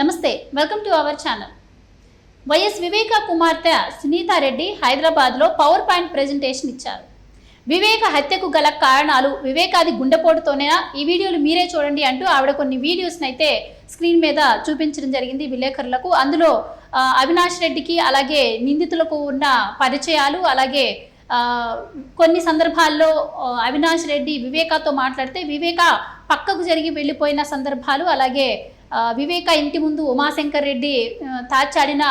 నమస్తే welcome to our channel YS Viveka కుమార్తె సునీతారెడ్డి హైదరాబాద్లో పవర్ పాయింట్ ప్రెజెంటేషన్ ఇచ్చారు. వివేక హత్యకు గల కారణాలు వివేకాది గుండెపోటుతోనేనా? ఈ వీడియోలు మీరే చూడండి అంటూ ఆవిడ కొన్ని వీడియోస్ని అయితే స్క్రీన్ మీద చూపించడం జరిగింది విలేకరులకు. అందులో అవినాష్ రెడ్డికి అలాగే నిందితులకు ఉన్న పరిచయాలు అలాగే కొన్ని సందర్భాల్లో అవినాష్ రెడ్డి వివేకాతో మాట్లాడితే వివేక పక్కకు జరిగి వెళ్ళిపోయిన సందర్భాలు అలాగే వివేక ఇంటి ముందు ఉమాశంకర్ రెడ్డి తాచాడిన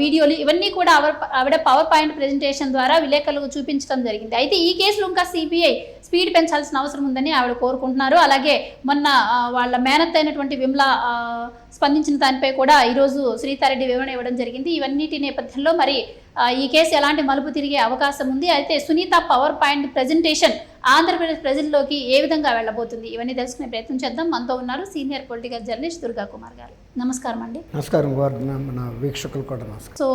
వీడియోలు ఇవన్నీ కూడా ఆవిడ ఆవిడ పవర్ పాయింట్ ప్రెజెంటేషన్ ద్వారా విలేకరులకు చూపించడం జరిగింది. అయితే ఈ కేసులో ఇంకా సిబిఐ స్పీడ్ పెంచాల్సిన అవసరం ఉందని ఆవిడ కోరుకుంటున్నారు. అలాగే మొన్న వాళ్ళ మేనత్ అయినటువంటి విమల స్పందించిన దానిపై కూడా ఈరోజు శ్రీతారెడ్డి వివరణ ఇవ్వడం జరిగింది. ఇవన్నిటి నేపథ్యంలో మరి ఈ కేసు ఎలాంటి మలుపు తిరిగే అవకాశం ఉంది? అయితే Sunitha power point presentation Andhra Pradesh ప్రజల్లోకి ఏ విధంగా వెళ్ళబోతుంది? ఇవన్నీ తెలుసుకునే ప్రయత్నం చేద్దాం. మనతో ఉన్నారు senior political journalist Durga Kumar garu. నమస్కారం అండి. నమస్కారం మన వీక్షకులు కూడా నమస్కారం. సో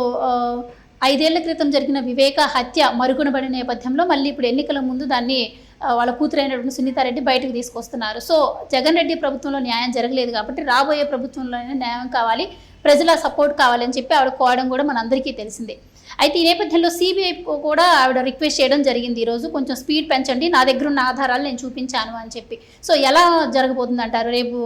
ఐదేళ్ళ క్రితం జరిగిన వివేక హత్య మరుగునబడిన నేపథ్యంలో మళ్ళీ ఇప్పుడు ఎన్నికల ముందు దాన్ని వాళ్ళ కూతురైనటువంటి సునీతారెడ్డి బయటకు తీసుకొస్తున్నారు. సో జగన్ రెడ్డి ప్రభుత్వంలో న్యాయం జరగలేదు కాబట్టి రాబోయే ప్రభుత్వంలోనే న్యాయం కావాలి. ప్రజల సపోర్ట్ కావాలని చెప్పి ఆవిడ కోవడం కూడా మనందరికీ తెలిసిందే. అయితే ఈ నేపథ్యంలో సిబిఐ కూడా ఆవిడ రిక్వెస్ట్ చేయడం జరిగింది ఈరోజు. కొంచెం స్పీడ్ పెంచండి. నా దగ్గర ఉన్న ఆధారాలు నేను చూపించాను అని చెప్పి. సో ఎలా జరగబోతుంది అంటారు రేపు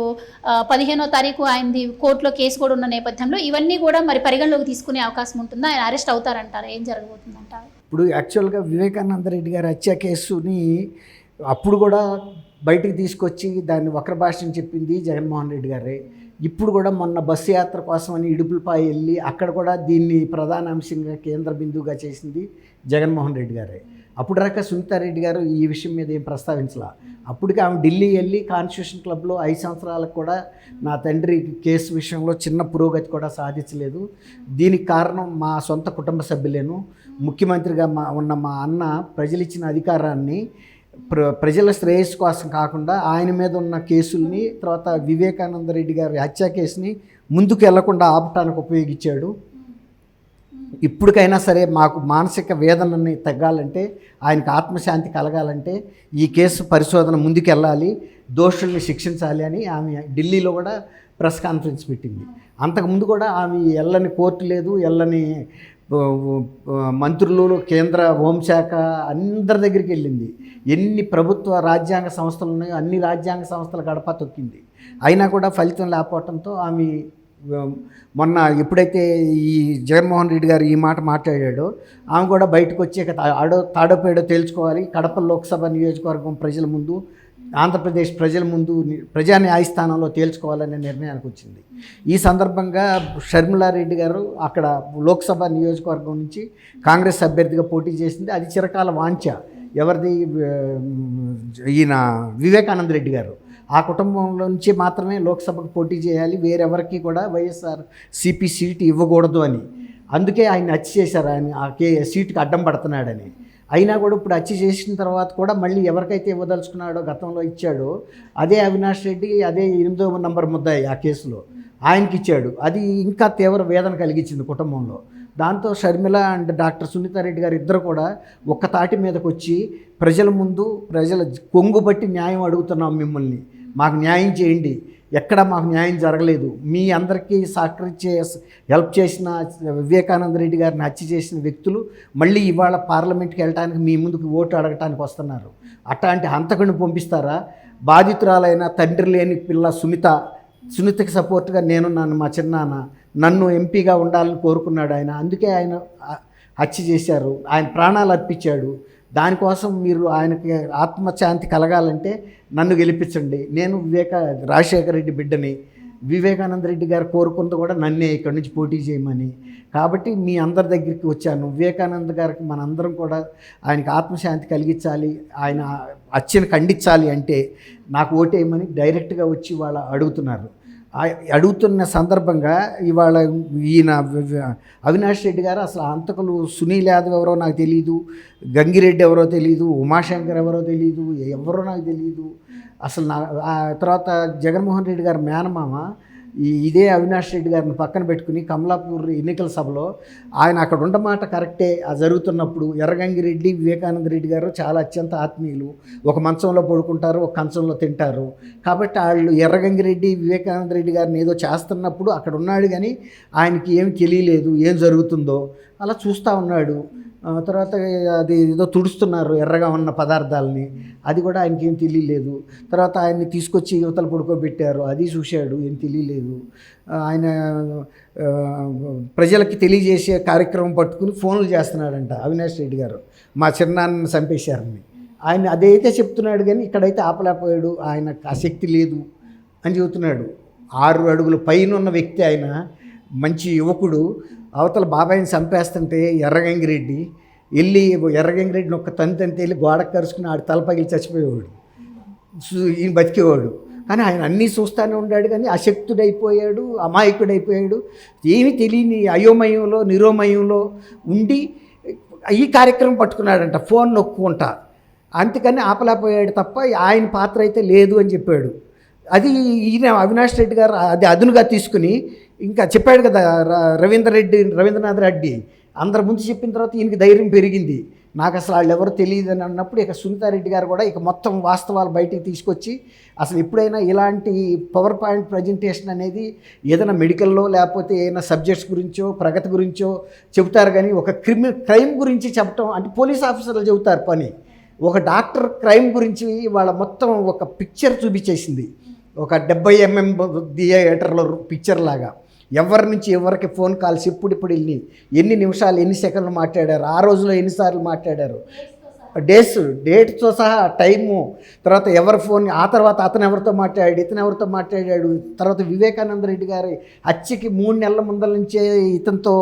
పదిహేనో తారీఖు ఆయనది కోర్టులో కేసు కూడా ఉన్న నేపథ్యంలో ఇవన్నీ కూడా మరి పరిగణలోకి తీసుకునే అవకాశం ఉంటుందా? ఆయన అరెస్ట్ అవుతారంటారు? ఏం జరగబోతుంది అంటారు ఇప్పుడు యాక్చువల్గా వివేకానంద రెడ్డి గారి హత్య కేసుని అప్పుడు కూడా బయటికి తీసుకొచ్చి దాన్ని వక్ర భాషను చెప్పింది జగన్మోహన్ రెడ్డి గారే. ఇప్పుడు కూడా మొన్న బస్సు యాత్ర కోసం అని ఇడుపులపాయ వెళ్ళి అక్కడ కూడా దీన్ని ప్రధాన అంశంగా కేంద్ర బిందువుగా చేసింది జగన్మోహన్ రెడ్డి గారే. అప్పుడు దాకా సునీతారెడ్డి గారు ఈ విషయం మీద ఏం ప్రస్తావించలా. అప్పటికి ఆమె ఢిల్లీ వెళ్ళి కాన్స్టిట్యూషన్ క్లబ్లో ఐదు సంవత్సరాలకు కూడా నా తండ్రి కేసు విషయంలో చిన్న పురోగతి కూడా సాధించలేదు. దీనికి కారణం మా సొంత కుటుంబ సభ్యులేను. ముఖ్యమంత్రిగా మా ఉన్న మా అన్న ప్రజలిచ్చిన అధికారాన్ని ప్ర ప్రజల శ్రేయస్సు కోసం కాకుండా ఆయన మీద ఉన్న కేసుల్ని తర్వాత వివేకానంద రెడ్డి గారి హత్య కేసుని ముందుకు వెళ్ళకుండా ఆపటానికి ఉపయోగించాడు. ఇప్పటికైనా సరే మాకు మానసిక వేదనని తగ్గాలంటే ఆయనకు ఆత్మశాంతి కలగాలంటే ఈ కేసు పరిశోధన ముందుకు వెళ్ళాలి దోషుల్ని శిక్షించాలి అని ఆమె ఢిల్లీలో కూడా ప్రెస్ కాన్ఫరెన్స్ పెట్టింది. అంతకుముందు కూడా ఆమె ఎల్లని కోర్టు లేదు ఎల్లని మంత్రులు కేంద్ర హోంశాఖ అందరి దగ్గరికి వెళ్ళింది. ఎన్ని ప్రభుత్వ రాజ్యాంగ సంస్థలు ఉన్నాయో అన్ని రాజ్యాంగ సంస్థల గడప తొక్కింది. అయినా కూడా ఫలితం లేకపోవడంతో ఆమె మొన్న ఎప్పుడైతే ఈ జగన్మోహన్ రెడ్డి గారు ఈ మాట మాట్లాడాడో ఆమె కూడా బయటకు వచ్చి ఆడో తాడోపేడో తేల్చుకోవాలి. కడప లోక్సభ నియోజకవర్గం ప్రజల ముందు ఆంధ్రప్రదేశ్ ప్రజల ముందు ప్రజా న్యాయస్థానంలో తేల్చుకోవాలనే నిర్ణయానికి వచ్చింది. ఈ సందర్భంగా షర్మిలారెడ్డి గారు అక్కడ లోక్సభ నియోజకవర్గం నుంచి కాంగ్రెస్ అభ్యర్థిగా పోటీ చేసింది. అది చిరకాల వాంఛ. ఎవరిది ఈయన వివేకానంద రెడ్డి గారు. ఆ కుటుంబంలో నుంచి మాత్రమే లోక్సభకు పోటీ చేయాలి. వేరెవరికి కూడా వైఎస్ఆర్ సిపి సీట్ ఇవ్వకూడదు అని. అందుకే ఆయన హత్య చేశారు. ఆయన ఆ కే సీటుకి అడ్డం పడుతున్నాడని. అయినా కూడా ఇప్పుడు హత్య చేసిన తర్వాత కూడా మళ్ళీ ఎవరికైతే ఇవ్వదలుచుకున్నాడో గతంలో ఇచ్చాడో అదే అవినాష్ రెడ్డి అదే ఎనిమిదో నంబర్ ముద్దాయి ఆ కేసులో ఆయనకి ఇచ్చాడు. అది ఇంకా తీవ్ర వేదన కలిగించింది కుటుంబంలో. దాంతో షర్మిల అండ్ డాక్టర్ సునీతారెడ్డి గారు ఇద్దరు కూడా ఒక్క తాటి మీదకి వచ్చి ప్రజల ముందు ప్రజల కొంగు బట్టి న్యాయం అడుగుతున్నాం మిమ్మల్ని. మాకు న్యాయం చేయండి. ఎక్కడ మాకు న్యాయం జరగలేదు. మీ అందరికీ సహకరించే హెల్ప్ చేసిన వివేకానంద రెడ్డి గారిని హత్య చేసిన వ్యక్తులు మళ్ళీ ఇవాళ పార్లమెంట్కి వెళ్ళడానికి మీ ముందుకు ఓటు అడగటానికి వస్తున్నారు. అట్లాంటి హంతకుని పంపిస్తారా? బాధితురాలైన తండ్రి లేని పిల్ల సునీత సునీతకి సపోర్ట్గా నేను నన్ను మా చిన్నాన్న. నన్ను ఎంపీగా ఉండాలని కోరుకున్నాడు ఆయన. అందుకే ఆయన హత్య చేశారు. ఆయన ప్రాణాలు అర్పించాడు. దానికోసం మీరు ఆయనకి ఆత్మశాంతి కలగాలంటే నన్ను గెలిపించండి. నేను వివేక రాజశేఖర రెడ్డి బిడ్డని వివేకానంద రెడ్డి గారు కోరుకుంది కూడా నన్నే ఇక్కడి నుంచి పోటీ చేయమని. కాబట్టి మీ అందరి దగ్గరికి వచ్చాను. వివేకానంద గారికి మనందరం కూడా ఆయనకి ఆత్మశాంతి కలిగించాలి ఆయన అచ్చని ఖండించాలి అంటే నాకు ఓటేయమని డైరెక్ట్గా వచ్చి వాళ్ళు అడుగుతున్నారు. అడుగుతున్న సందర్భంగా ఇవాళ ఈయన అవినాష్ రెడ్డి గారు అసలు అంతకులు సునీల్ యాదవ్ ఎవరో నాకు తెలియదు గంగిరెడ్డి ఎవరో తెలియదు ఉమాశంకర్ ఎవరో తెలియదు ఎవరో నాకు తెలియదు అసలు నా తర్వాత జగన్మోహన్ రెడ్డి గారు మేనమామ ఇదే అవినాష్ రెడ్డి గారిని పక్కన పెట్టుకుని కమలాపూర్ ఎన్నికల సభలో ఆయన అక్కడ ఉండమాట కరెక్టే. ఆ జరుగుతున్నప్పుడు ఎర్రగంగిరెడ్డి వివేకానంద రెడ్డి గారు చాలా అత్యంత ఆత్మీయులు. ఒక మంచంలో పడుకుంటారు ఒక కంచంలో తింటారు. కాబట్టి వాళ్ళు ఎర్రగంగిరెడ్డి వివేకానంద రెడ్డి గారిని ఏదో చేస్తున్నప్పుడు అక్కడ ఉన్నాడు కానీ ఆయనకి ఏం తెలియలేదు ఏం జరుగుతుందో. అలా చూస్తూ ఉన్నాడు. తర్వాత అది ఏదో తుడుస్తున్నారు ఎర్రగా ఉన్న పదార్థాలని. అది కూడా ఆయనకి ఏం తెలియలేదు. తర్వాత ఆయన్ని తీసుకొచ్చి యువతలు పడుకోబెట్టారు. అది చూశాడు ఏం తెలియలేదు. ఆయన ప్రజలకి తెలియజేసే కార్యక్రమం పట్టుకుని ఫోన్లు చేస్తున్నాడంట అవినాష్ రెడ్డి గారు. మా చిన్నాన్నని చంపేశారని. ఆయన అదైతే చెప్తున్నాడు కానీ ఇక్కడైతే ఆపలేకపోయాడు. ఆయన ఆ శక్తి లేదు అని చెబుతున్నాడు. ఆరు అడుగుల పైన ఉన్న వ్యక్తి ఆయన మంచి యువకుడు. అవతల బాబాయిని చంపేస్తుంటే ఎర్రగంగిరెడ్డి వెళ్ళి ఎర్రగంగిరెడ్డిని ఒక్క తంతి తంతి వెళ్ళి గోడకు కరుచుకుని ఆడు తల పగిలి చచ్చిపోయేవాడు. ఈయన బతికేవాడు. కానీ ఆయన అన్నీ చూస్తూనే ఉన్నాడు కానీ అశక్తుడైపోయాడు అమాయకుడైపోయాడు. ఏమీ తెలియని అయోమయంలో నిరోమయంలో ఉండి ఈ కార్యక్రమం పట్టుకున్నాడంట ఫోన్ నొక్కుంటా అందుకని ఆపలేకపోయాడు తప్ప ఆయన పాత్ర అయితే లేదు అని చెప్పాడు. అది ఈయన అవినాష్ రెడ్డి గారు అది అదునుగా తీసుకుని ఇంకా చెప్పాడు కదా రవీంద్ర రెడ్డి రవీంద్రనాథ్ రెడ్డి. అందరి ముందు చెప్పిన తర్వాత ఈయనకి ధైర్యం పెరిగింది. నాకు అసలు వాళ్ళు ఎవరు తెలియదు అని అన్నప్పుడు ఇక సునీతారెడ్డి గారు కూడా ఇక మొత్తం వాస్తవాలు బయటికి తీసుకొచ్చి అసలు ఎప్పుడైనా ఇలాంటి పవర్ పాయింట్ ప్రజెంటేషన్ అనేది ఏదైనా మెడికల్లో లేకపోతే ఏదైనా సబ్జెక్ట్స్ గురించో ప్రగతి గురించో చెబుతారు కానీ ఒక క్రిమి క్రైమ్ గురించి చెప్పటం అంటే పోలీస్ ఆఫీసర్లు చెబుతారు పని. ఒక డాక్టర్ క్రైమ్ గురించి వాళ్ళ మొత్తం ఒక పిక్చర్ చూపించేసింది. ఒక డెబ్బై ఎంఎం థియేటర్లో పిక్చర్ లాగా. ఎవరి నుంచి ఎవరికి ఫోన్ కాల్స్ ఇప్పుడు ఇప్పుడు వెళ్ళి ఎన్ని నిమిషాలు ఎన్ని సెకండ్లు మాట్లాడారు ఆ రోజులో ఎన్నిసార్లు మాట్లాడారు? డేస్ డేట్తో సహా టైము. తర్వాత ఎవరి ఫోన్ ఆ తర్వాత అతను ఎవరితో మాట్లాడాడు ఇతను ఎవరితో మాట్లాడాడు తర్వాత వివేకానంద రెడ్డి గారి హత్యకి మూడు నెలల ముందల నుంచే ఇతనితో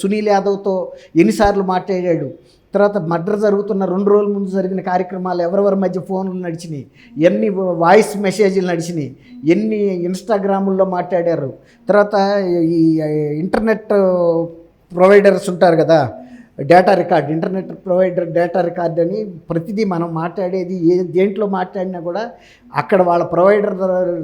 సునీల్ యాదవ్తో ఎన్నిసార్లు మాట్లాడాడు. తర్వాత మర్డర్ జరుగుతున్న రెండు రోజుల ముందు జరిగిన కార్యక్రమాలు ఎవరెవరి మధ్య ఫోన్లు నడిచినాయి? ఎన్ని వాయిస్ మెసేజ్లు నడిచినాయి? ఎన్ని ఇన్స్టాగ్రాముల్లో మాట్లాడారు? తర్వాత ఈ ఇంటర్నెట్ ప్రొవైడర్స్ ఉంటారు కదా data record internet provider data record అని ప్రతిదీ మనం మాట్లాడేది ఏ దేంట్లో మాట్లాడినా కూడా అక్కడ వాళ్ళ ప్రొవైడర్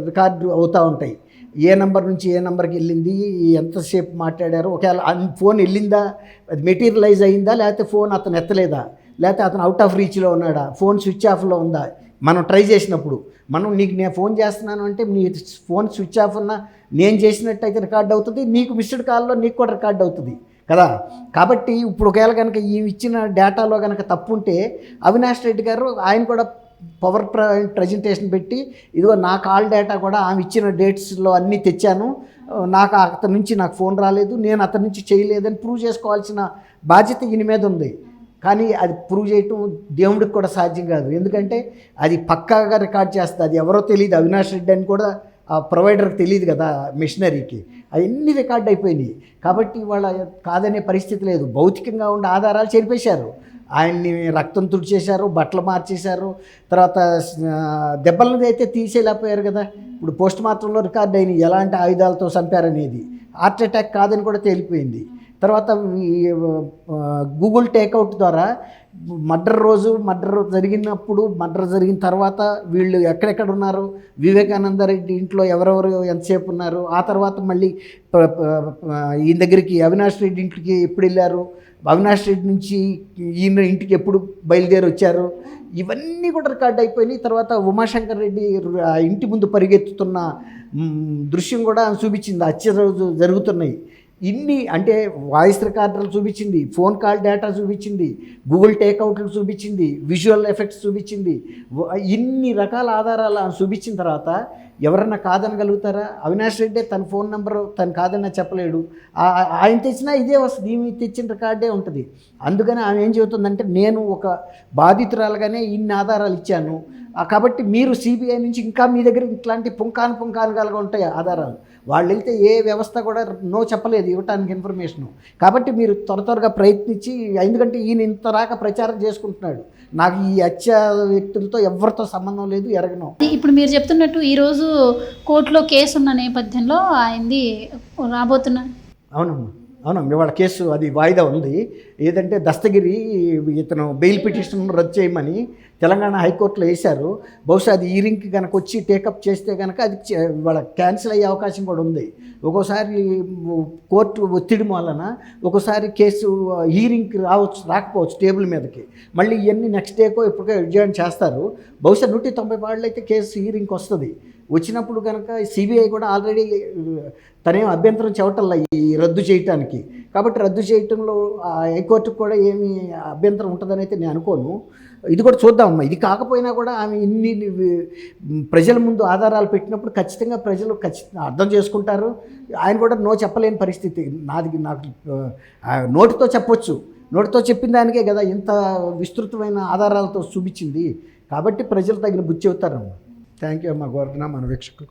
రికార్డు అవుతూ ఉంటాయి. ఏ నెంబర్ నుంచి ఏ నెంబర్కి వెళ్ళింది ఎంతసేపు మాట్లాడారు ఒకవేళ ఫోన్ వెళ్ళిందా అది మెటీరియలైజ్ అయిందా లేకపోతే ఫోన్ అతను ఎత్తలేదా లేకపోతే అతను అవుట్ ఆఫ్ రీచ్లో ఉన్నాడా ఫోన్ స్విచ్ ఆఫ్లో ఉందా? మనం ట్రై చేసినప్పుడు మనం నీకు నేను ఫోన్ చేస్తున్నాను అంటే నీ ఫోన్ స్విచ్ ఆఫ్ ఉన్నా నేను చేసినట్టయితే రికార్డ్ అవుతుంది నీకు మిస్డ్ కాల్లో నీకు కూడా రికార్డ్ అవుతుంది కదా? కాబట్టి ఇప్పుడు ఒకవేళ కనుక ఈ ఇచ్చిన డేటాలో కనుక తప్పు ఉంటే అవినాష్ రెడ్డి గారు ఆయన కూడా పవర్ ప్రజెంటేషన్ పెట్టి ఇదిగో నా కాల్ డేటా కూడా ఆమె ఇచ్చిన డేట్స్లో అన్నీ తెచ్చాను. నాకు అతని నుంచి నాకు ఫోన్ రాలేదు. నేను అతని నుంచి చేయలేదని ప్రూవ్ చేసుకోవాల్సిన బాధ్యత ఈయన మీద ఉంది. కానీ అది ప్రూవ్ చేయటం దేవుడికి కూడా సాధ్యం కాదు. ఎందుకంటే అది పక్కాగా రికార్డ్ చేస్తుంది అది ఎవరో తెలియదు. అవినాష్ రెడ్డి అని కూడా ఆ ప్రొవైడర్కి తెలియదు కదా మిషనరీకి అవన్నీ రికార్డ్ అయిపోయినాయి. కాబట్టి వాళ్ళ కాదనే పరిస్థితి లేదు. భౌతికంగా ఉండే ఆధారాలు చెరిపేశారు. ఆయన్ని రక్తం తుడిచేశారు బట్టలు మార్చేశారు. తర్వాత ఆ, దెబ్బలది అయితే తీసేయలేకపోయారు కదా. ఇప్పుడు పోస్ట్ మార్టంలో రికార్డ్ అయిన ఎలాంటి ఆయుధాలతో చంపారనేది. హార్ట్ అటాక్ కాదని కూడా తేలిపోయింది. తర్వాత గూగుల్ టేక్అవుట్ ద్వారా మర్డర్ రోజు మర్డర్ జరిగినప్పుడు మర్డర్ జరిగిన తర్వాత వీళ్ళు ఎక్కడెక్కడ ఉన్నారు? వివేకానంద రెడ్డి ఇంట్లో ఎవరెవరు ఎంతసేపు ఉన్నారు? ఆ తర్వాత మళ్ళీ ఈయన దగ్గరికి అవినాష్ రెడ్డి ఇంటికి ఎప్పుడు వెళ్ళారు? అవినాష్ రెడ్డి నుంచి ఈయన ఇంటికి ఎప్పుడు బయలుదేరి వచ్చారు? ఇవన్నీ కూడా రికార్డ్ అయిపోయినాయి. తర్వాత ఉమాశంకర్ రెడ్డి ఇంటి ముందు పరిగెత్తుతున్న దృశ్యం కూడా చూపించింది. అచ్చే రోజు జరుగుతున్నాయి. ఇన్ని అంటే వాయిస్ రికార్డర్లు చూపించింది ఫోన్ కాల్ డేటా చూపించింది గూగుల్ టేక్అవుట్లు చూపించింది విజువల్ ఎఫెక్ట్స్ చూపించింది. ఇన్ని రకాల ఆధారాలు చూపించిన తర్వాత ఎవరన్నా కాదనగలుగుతారా? అవినాష్ రెడ్డి తన ఫోన్ నెంబర్ తను కాదన్నా చెప్పలేడు. ఆయన తెచ్చినా ఇదే వస్తుంది ఈమె తెచ్చిన రికార్డే ఉంటుంది. అందుకని ఆమె ఏం చెబుతుందంటే నేను ఒక బాధితురాలుగానే ఇన్ని ఆధారాలు ఇచ్చాను. కాబట్టి మీరు సిబిఐ నుంచి ఇంకా మీ దగ్గర ఇట్లాంటి పుంకాను పుంకానుగాలుగా ఉంటాయి ఆధారాలు. వాళ్ళు వెళ్తే ఏ వ్యవస్థ కూడా నో చెప్పలేదు ఇవ్వటానికి ఇన్ఫర్మేషన్ కాబట్టి మీరు త్వర త్వరగా ప్రయత్నించి ఎందుకంటే ఈయన ఇంత రాక ప్రచారం చేసుకుంటున్నాడు. నాకు ఈ హత్య వ్యక్తులతో ఎవరితో సంబంధం లేదు ఎరగను. ఇప్పుడు మీరు చెప్తున్నట్టు ఈరోజు కోర్టులో కేసు ఉన్న నేపథ్యంలో ఆయనది రాబోతున్న అవునమ్మా. అవును ఇవాళ కేసు అది వాయిదా ఉంది. ఏదంటే దస్తగిరి ఇతను బెయిల్ పిటిషన్ రద్దు చేయమని తెలంగాణ హైకోర్టులో వేశారు. బహుశా అది ఈరింగ్కి కనుక వచ్చి టేకప్ చేస్తే కనుక అది చే- క్యాన్సిల్ అయ్యే అవకాశం కూడా ఉంది. ఒక్కోసారి కోర్టు ఒత్తిడి వలన ఒక్కోసారి కేసు హీరింగ్కి రావచ్చు రాకపోవచ్చు టేబుల్ మీదకి. మళ్ళీ ఇవన్నీ నెక్స్ట్ డేకో ఇప్పటికే విజయం చేస్తారు. బహుశా నూట తొంభై పాటలు అయితే కేసు హీరింగ్కి వస్తుంది. వచ్చినప్పుడు కనుక సిబిఐ కూడా ఆల్రెడీ తనేం అభ్యంతరం చెవటల్లా ఈ రద్దు చేయటానికి. కాబట్టి రద్దు చేయటంలో ఆ హైకోర్టుకు కూడా ఏమి అభ్యంతరం ఉంటుందని అయితే నేను అనుకోను. ఇది కూడా చూద్దామమ్మా. ఇది కాకపోయినా కూడా ఆమె ఇన్ని ప్రజల ముందు ఆధారాలు పెట్టినప్పుడు ఖచ్చితంగా ప్రజలు ఖచ్చితంగా అర్థం చేసుకుంటారు. ఆయన కూడా నో చెప్పలేని పరిస్థితి. నాది నాకు నోటితో చెప్పొచ్చు. నోటితో చెప్పిన దానికే కదా ఇంత విస్తృతమైన ఆధారాలతో చూపించింది. కాబట్టి ప్రజలు తగిన బుద్ధి చెబుతారమ్మా థ్యాంక్ యూ అమ్మా గోవర్ధన మన వీక్షకులకు.